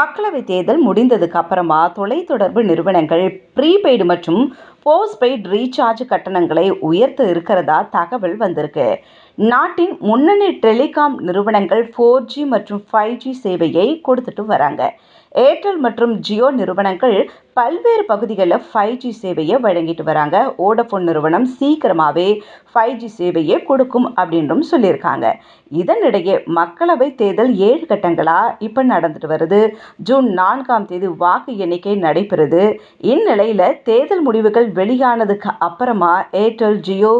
மக்களவைத் தேர்தல் முடிந்ததுக்கு அப்புறமா தொலைத்தொடர்பு நிறுவனங்கள் ப்ரீபெய்டு மற்றும் போஸ்ட்பெய்டு ரீசார்ஜ் கட்டணங்களை உயர்த்த இருக்கிறதா தகவல் வந்திருக்கு. நாட்டின் முன்னணி டெலிகாம் நிறுவனங்கள் ஃபோர் ஜி மற்றும் ஃபைவ் ஜி சேவையை கொடுத்துட்டு வராங்க. ஏர்டெல் மற்றும் ஜியோ நிறுவனங்கள் பல்வேறு பகுதிகளில் ஃபைவ் ஜி சேவையை வழங்கிட்டு வராங்க. ஓடஃபோன் நிறுவனம் சீக்கிரமாகவே ஃபைவ் ஜி சேவையை கொடுக்கும் அப்படின்றும் சொல்லியிருக்காங்க. இதனிடையே மக்களவை தேர்தல் ஏழு கட்டங்களாக இப்போ நடந்துட்டு வருது. ஜூன் நான்காம் தேதி வாக்கு எண்ணிக்கை நடைபெறுது. இந்நிலையில் தேர்தல் முடிவுகள் வெளியானதுக்கு அப்புறமா ஏர்டெல் ஜியோ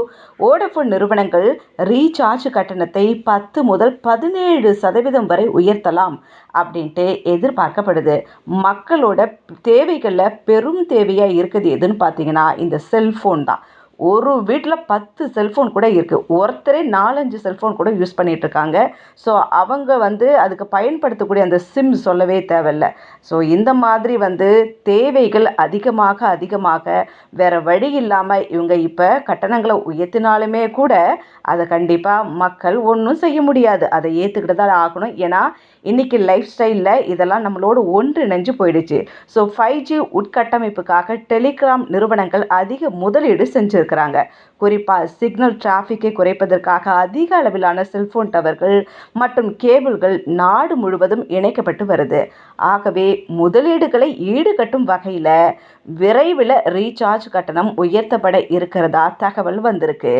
ஓடஃபோன் நிறுவனங்கள் ரீசார்ஜ் கட்டணத்தை பத்து முதல் பதினேழு சதவீதம் வரை உயர்த்தலாம் அப்படின்ட்டு எதிர்பார்க்கப்படுது. மக்களோட தேவைகளில் பெரும் தேவையாக இருக்குது எதுன்னு பார்த்தீங்கன்னா இந்த செல்ஃபோன் தான். ஒரு வீட்டில் பத்து செல்ஃபோன் கூட இருக்குது ஒருத்தரே நாலஞ்சு செல்ஃபோன் கூட யூஸ் பண்ணிகிட்டு இருக்காங்க. ஸோ அவங்க வந்து அதுக்கு பயன்படுத்தக்கூடிய அந்த சிம் சொல்லவே தேவையில்ல. ஸோ இந்த மாதிரி வந்து தேவைகள் அதிகமாக அதிகமாக வேறு வழி இல்லாமல் இவங்க இப்போ கட்டணங்களை உயர்த்தினாலுமே கூட அதை கண்டிப்பாக மக்கள் ஒன்றும் செய்ய முடியாது. அதை ஏற்றுக்கிட்டு தான் ஆகணும். ஏன்னா இன்றைக்கி லைஃப் ஸ்டைலில் இதெல்லாம் நம்மளோடு ஒன்றிணைஞ்சு போயிடுச்சு. ஸோ ஃபைவ் ஜி உட்கட்டமைப்புக்காக டெலிகிராம் நிறுவனங்கள் அதிக முதலீடு செஞ்சுருக்கிறாங்க. குறிப்பாக சிக்னல் டிராஃபிக்கை குறைப்பதற்காக அதிக அளவிலான செல்ஃபோன் டவர்கள் மற்றும் கேபிள்கள் நாடு முழுவதும் இணைக்கப்பட்டு வருது. ஆகவே முதலீடுகளை ஈடுகட்டும் வகையில் விரைவில் ரீசார்ஜ் கட்டணம் உயர்த்தப்பட இருக்கிறதா தகவல் வந்திருக்கு.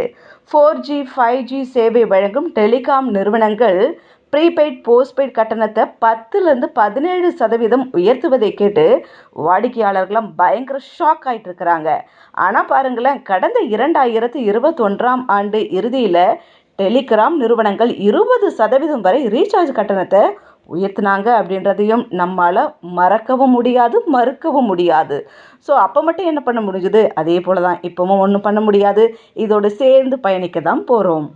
ஃபோர் ஜி ஃபைவ் ஜி சேவை வழங்கும் டெலிகாம் நிறுவனங்கள் ப்ரீபெய்ட் போஸ்ட்பெய்ட் கட்டணத்தை பத்துலேருந்து பதினேழு சதவீதம் உயர்த்துவதை கேட்டு வாடிக்கையாளர்களும் பயங்கர ஷாக் ஆகிட்டு இருக்கிறாங்க ஆனால் பாருங்களேன் கடந்த இரண்டாயிரத்து இருபத்தொன்றாம் ஆண்டு இறுதியில் டெலிகிராம் நிறுவனங்கள் இருபது சதவீதம் வரை ரீசார்ஜ் கட்டணத்தை உயர்த்தினாங்க அப்படின்றதையும் நம்மளால் மறக்கவும் முடியாது மறுக்கவும் முடியாது. ஸோ அப்போ மட்டும் என்ன பண்ண முடிஞ்சுது? அதே போல் தான் இப்போவும் ஒன்றும் பண்ண முடியாது. இதோடு சேர்ந்து பயணிக்க தான் போகிறோம்